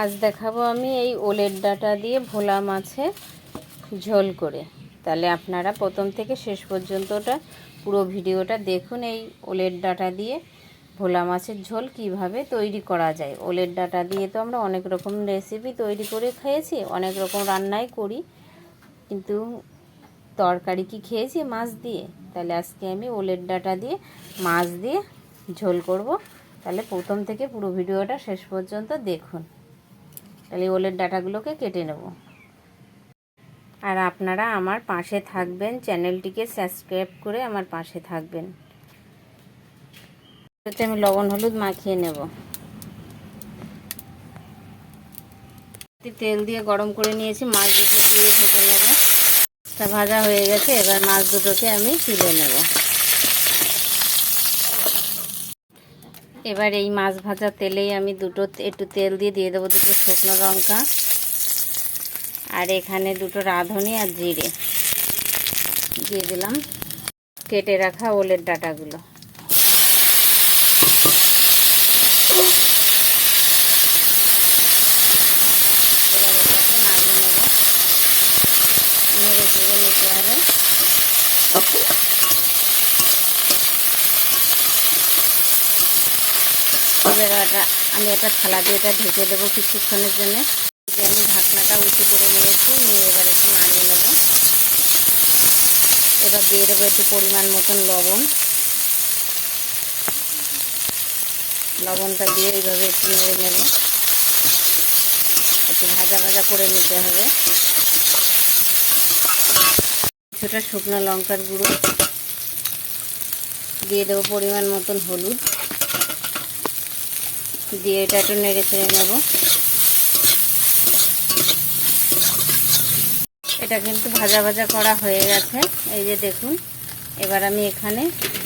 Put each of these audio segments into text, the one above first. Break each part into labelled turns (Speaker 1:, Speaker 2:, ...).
Speaker 1: আজ দেখাবো আমি এই ওলের ডাটা দিয়ে ভোলা মাছের ঝোল করে। তাহলে আপনারা প্রথম থেকে শেষ পর্যন্তটা পুরো ভিডিওটা দেখুন এই ওলের ডাটা দিয়ে ভোলা মাছের ঝোল কীভাবে তৈরি করা যায়। ওলের ডাটা দিয়ে তো আমরা অনেক রকম রেসিপি তৈরি করে খেয়েছি, অনেক রকম রান্নাই করি, কিন্তু তরকারি কি খেয়েছি মাছ দিয়ে? তাহলে আজকে আমি ওলের ডাটা দিয়ে মাছ দিয়ে ঝোল করব। তাহলে প্রথম থেকে পুরো ভিডিওটা শেষ পর্যন্ত দেখুন। তাহলে ওলের ডাটাগুলোকে কেটে নেব। আর আপনারা আমার পাশে থাকবেন, চ্যানেলটিকে সাবস্ক্রাইব করে আমার পাশে থাকবেন। আমি লবণ, হলুদ মাখিয়ে নেব। তেল দিয়ে গরম করে নিয়েছি, মাছ দুটো দিয়ে ভেজে নেব। তা ভাজা হয়ে গেছে, এবার মাছ দুটোকে আমি তুলে নেব। এবার এই মাছ ভাজা তেলেই আমি দুটো একটু তেল দিয়ে দিয়ে দেবো দুটো শুকনো লঙ্কা আর এখানে দুটো রাঁধুনি আর জিরে। দিয়ে দিলাম। কেটে রাখা ওলের ডাটাগুলো। এটাকে নামিয়ে নেব। নেড়ে নিতে হবে এবার এটা আমি একটা থালা দিয়ে এটা ঢেকে দেবো কিছুক্ষণের জন্য। যে আমি ঢাকনাটা উঁচু করে নিয়েছি, নিয়ে এবার একটু নামিয়ে নেব। এবার দিয়ে দেবো একটু পরিমাণ মতন লবণ। লবণটা দিয়ে এইভাবে একটু নেড়ে নেব। একটু ভাজা ভাজা করে নিতে হবে। কিছুটা শুকনো লঙ্কার গুঁড়ো। দিয়ে দেবো পরিমাণ মতন হলুদ। দিয়ে এটা একটু নেড়ে চেড়ে নেব। এটা কিন্তু ভাজা ভাজা করা হয়ে গেছে। এই যে দেখুন, এবার আমি এখানে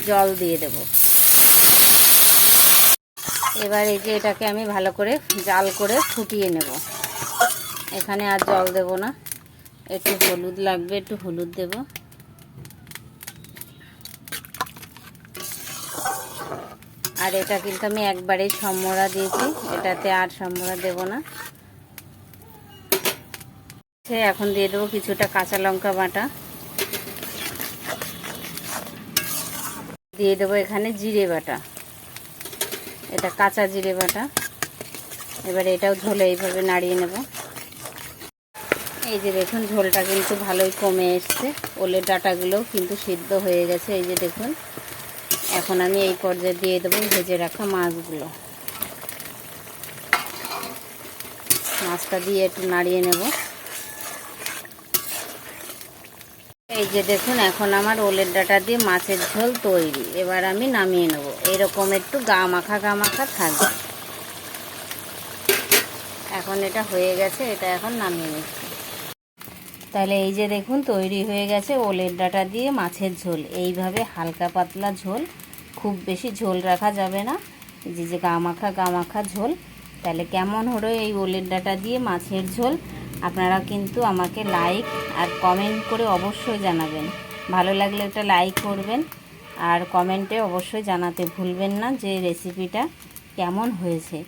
Speaker 1: জল দিয়ে দেব। এবার এই যে এটাকে আমি ভালো করে জাল করে ফুটিয়ে নেব। এখানে আর জল দেব না। একটু হলুদ লাগবে, একটু হলুদ দেব। আর এটা কিন্তু আমি একবারেই সম্মরা দিয়েছি। এটাতে আর সম্মরা দেব না। এখন দিয়ে দেবো কিছুটা কাঁচা লঙ্কা বাটা। দিয়ে দেবো এখানে জিরে বাটা। এটা কাঁচা জিরে বাটা। এবারে এটাও ঝোলে এইভাবে নাড়িয়ে নেব। এই যে দেখুন, ঝোলটা কিন্তু ভালোই কমে এসছে। ওলের ডাটাগুলোও কিন্তু সিদ্ধ হয়ে গেছে। এই যে দেখুন এখন আমি এই পর্যায়ে দিয়ে দেবো ভেজে রাখা মাছগুলো। মাছটা দিয়ে একটু নাড়িয়ে নেব। এই যে দেখুন, এখন আমার ওলের ডাটা দিয়ে মাছের ঝোল তৈরি। এবার আমি নামিয়ে নেব। এরকম একটু গা মাখা গা মাখা থাকবে। এখন এটা হয়ে গেছে, এটা এখন নামিয়ে নিচ্ছি। তাহলে এই যে দেখুন, তৈরি হয়ে গেছে ওলের ডাটা দিয়ে মাছের ঝোল। এইভাবে হালকা পাতলা ঝোল খুব বেশি ঝোল রাখা যাবে না। যে যে গামাখা গামাখা ঝোল। তাহলে কেমন হলো এই ওলের ডাটা দিয়ে মাছের ঝোল? আপনারা কিন্তু আমাকে লাইক আর কমেন্ট করে অবশ্যই জানাবেন। ভালো লাগলে একটা লাইক করবেন। আর কমেন্টে অবশ্যই জানাতে ভুলবেন না যে রেসিপিটা কেমন হয়েছে।